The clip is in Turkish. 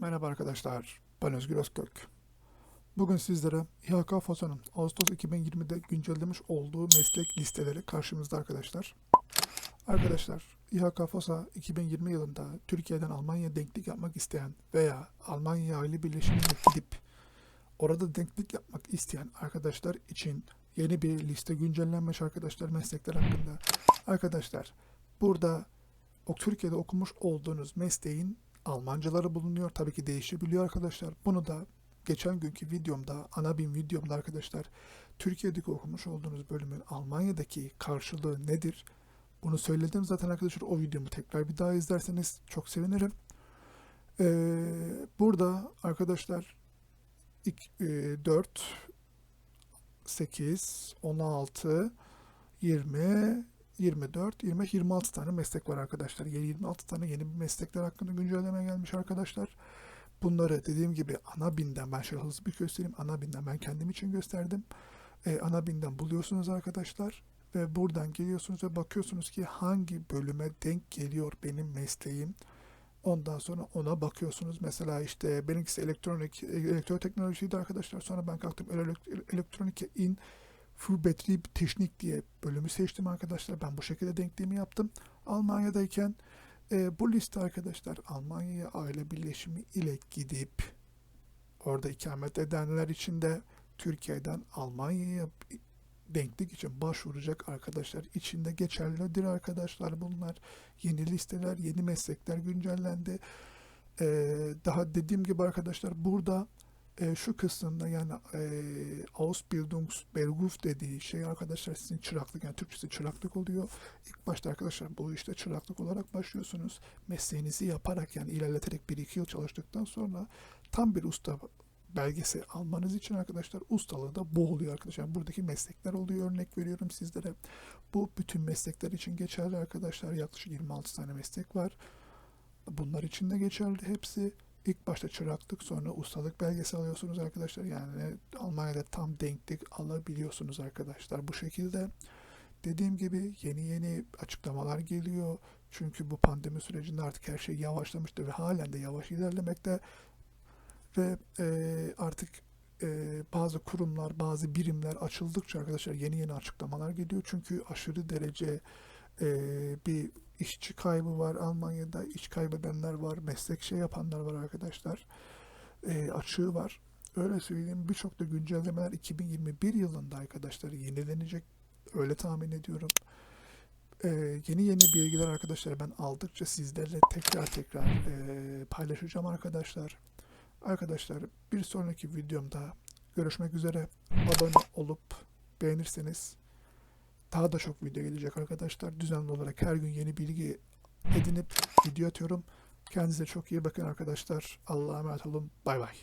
Merhaba arkadaşlar, ben Özgür Özkök. Bugün sizlere İHK FOSA'nın Ağustos 2020'de güncellemiş olduğu meslek listeleri karşımızda arkadaşlar. Arkadaşlar, İHK FOSA 2020 yılında Türkiye'den Almanya denklik yapmak isteyen veya Almanya Aile Birleşimi'ne gidip orada denklik yapmak isteyen arkadaşlar için yeni bir liste güncellenmiş arkadaşlar meslekler hakkında. Arkadaşlar burada o Türkiye'de okumuş olduğunuz mesleğin Almancaları bulunuyor. Tabii ki değişebiliyor arkadaşlar. Bunu da geçen günkü videomda, ana bin videomda arkadaşlar Türkiye'deki okumuş olduğunuz bölümün Almanya'daki karşılığı nedir? Bunu söyledim zaten arkadaşlar. O videomu tekrar bir daha izlerseniz çok sevinirim. Ee, burada arkadaşlar ilk, e, 4, 8, 16, 20, 24, 25, 26 tane meslek var arkadaşlar. Yeni 26 tane yeni bir meslekler hakkında güncelleme gelmiş arkadaşlar. Bunları dediğim gibi ana binden ben şöyle hızlı bir göstereyim. Ana binden ben kendim için gösterdim. Ee, ana binden buluyorsunuz arkadaşlar. Ve buradan geliyorsunuz ve bakıyorsunuz ki hangi bölüme denk geliyor benim mesleğim. Ondan sonra ona bakıyorsunuz. Mesela işte benimkisi elektronik, elektroteknolojiydi arkadaşlar. Sonra ben kalktım elek- elektronik in Für Betrieb Technik diye bölümü seçtim arkadaşlar. Ben bu şekilde denkliğimi yaptım. Almanya'dayken e, bu liste arkadaşlar Almanya'ya aile birleşimi ile gidip orada ikamet edenler için de Türkiye'den Almanya'ya denklik için başvuracak arkadaşlar içinde geçerlidir arkadaşlar bunlar. Yeni listeler, yeni meslekler güncellendi. Ee, daha dediğim gibi arkadaşlar burada e, şu kısımda yani e, Ausbildungsberuf dediği şey arkadaşlar sizin çıraklık yani Türkçesi çıraklık oluyor. İlk başta arkadaşlar bu işte çıraklık olarak başlıyorsunuz. Mesleğinizi yaparak yani ilerleterek 1-2 yıl çalıştıktan sonra tam bir usta belgesi almanız için arkadaşlar ustalığı da bu oluyor arkadaşlar. Buradaki meslekler oluyor örnek veriyorum sizlere. Bu bütün meslekler için geçerli arkadaşlar. Yaklaşık 26 tane meslek var. Bunlar için de geçerli hepsi. İlk başta çıraklık sonra ustalık belgesi alıyorsunuz arkadaşlar. Yani Almanya'da tam denklik alabiliyorsunuz arkadaşlar bu şekilde. Dediğim gibi yeni yeni açıklamalar geliyor. Çünkü bu pandemi sürecinde artık her şey yavaşlamıştı ve halen de yavaş ilerlemekte. Ve e, artık e, bazı kurumlar, bazı birimler açıldıkça arkadaşlar yeni yeni açıklamalar geliyor. Çünkü aşırı derece e, bir işçi kaybı var Almanya'da, iş kaybedenler var, meslek şey yapanlar var arkadaşlar. E, açığı var. Öyle söyleyeyim birçok da güncellemeler 2021 yılında arkadaşlar yenilenecek. Öyle tahmin ediyorum. E, yeni yeni bilgiler arkadaşlar ben aldıkça sizlerle tekrar tekrar e, paylaşacağım arkadaşlar. Arkadaşlar bir sonraki videomda görüşmek üzere. Abone olup beğenirseniz daha da çok video gelecek arkadaşlar. Düzenli olarak her gün yeni bilgi edinip video atıyorum. Kendinize çok iyi bakın arkadaşlar. Allah'a emanet olun. Bay bay.